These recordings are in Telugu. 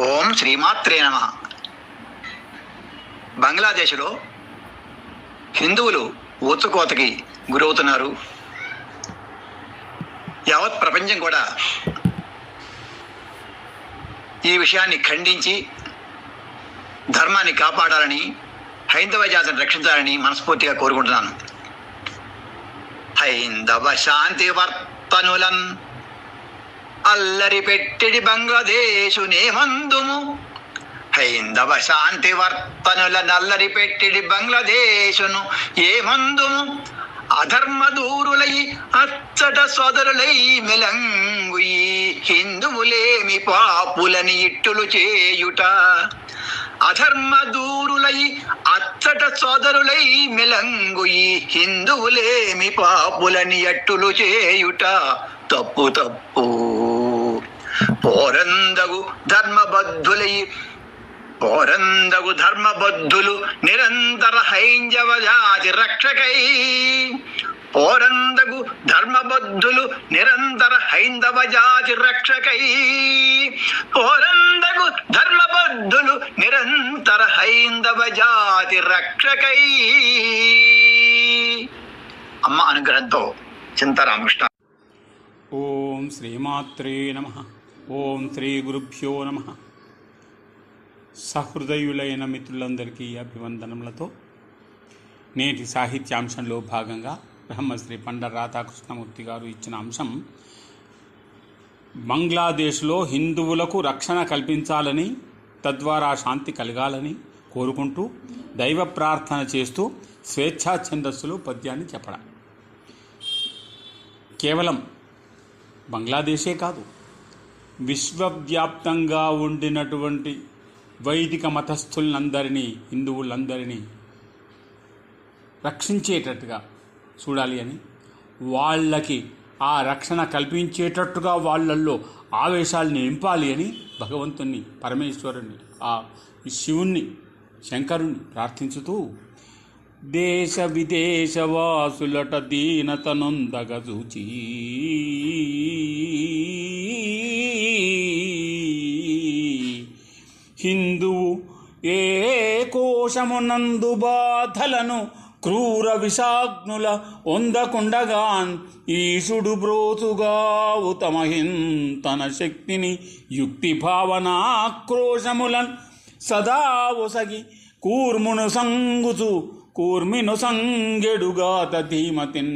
ఓం శ్రీమాత్రే నమ. బంగ్లాదేశ్లో హిందువులు ఊచకోతకి గురవుతున్నారు. యావత్ ప్రపంచం కూడా ఈ విషయాన్ని ఖండించి ధర్మాన్ని కాపాడాలని హైందవ జాతిని రక్షించాలని మనస్ఫూర్తిగా కోరుకుంటున్నాను. హైందవ శాంతి వర్తనులన్ అల్లరి పెట్టిడి బంగ్లాదేశునే మందుము. హైందవ శాంతి వర్తనుల నల్లరి పెట్టిడి బంగ్లాదేశును ఏమందుము అధర్మ దూరులై అచ్చట సోదరులై మెలంగుయి హిందువులేమి పాపులని ఇట్టులు చేయుట. అధర్మ దూరులై అచ్చట సోదరులై మెలంగుయి హిందువులేమి పాపులని అట్టులు చేయుట. తప్పు తప్పు పోరందగు ధర్మబద్ధులై పోరందగు ధర్మబద్ధులు నిరంతర హైంజవ జాతి రక్షకై. పోరందగు ధర్మబద్ధులు నిరంతర హైందవ జాతి రక్షకై. పోరందగు ధర్మబద్ధులు నిరంతర హైందవ జాతి రక్షకై. అమ్మ అనుగ్రహంతో చింతరామకృష్ణ. ఓం శ్రీమాత్రే నమ. ఓం శ్రీ గురుభ్యో నమ. సహృదయులైన మిత్రులందరికీ అభివందనములతో నేటి సాహిత్యాంశంలో భాగంగా బ్రహ్మశ్రీ పండ రాధాకృష్ణమూర్తి గారు ఇచ్చిన అంశం బంగ్లాదేశ్లో హిందువులకు రక్షణ కల్పించాలని తద్వారా శాంతి కలగాలని కోరుకుంటూ దైవ ప్రార్థన చేస్తూ స్వేచ్ఛా ఛందస్సులో పద్యాన్ని చెప్పడం. కేవలం బంగ్లాదేశే కాదు విశ్వవ్యాప్తంగా ఉండినటువంటి వైదిక మతస్థులందరినీ హిందువులందరినీ రక్షించేటట్టుగా చూడాలి అని వాళ్ళకి ఆ రక్షణ కల్పించేటట్టుగా వాళ్ళల్లో ఆవేశాల్ని నింపాలి అని భగవంతుణ్ణి పరమేశ్వరుణ్ణి ఆ శివుణ్ణి శంకరుణ్ణి ప్రార్థించుతూ దేశ విదేశవాసులట దీనతనొందగజూచి హిందువు ఏ కోశమునందు బాధలను క్రూర విషాగ్నుల ఒందకుండగాన్ ఈశుడు బ్రోతుగావు తమ హింతన శక్తిని యుక్తి భావనాక్రోశములన్ సదా ఒసగి కూర్మును సంగుచు కూర్మిను సంగెడుగాత ధీమతిన్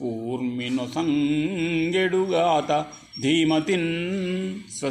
కూర్మిను సంగెడుగాత धीमति स्व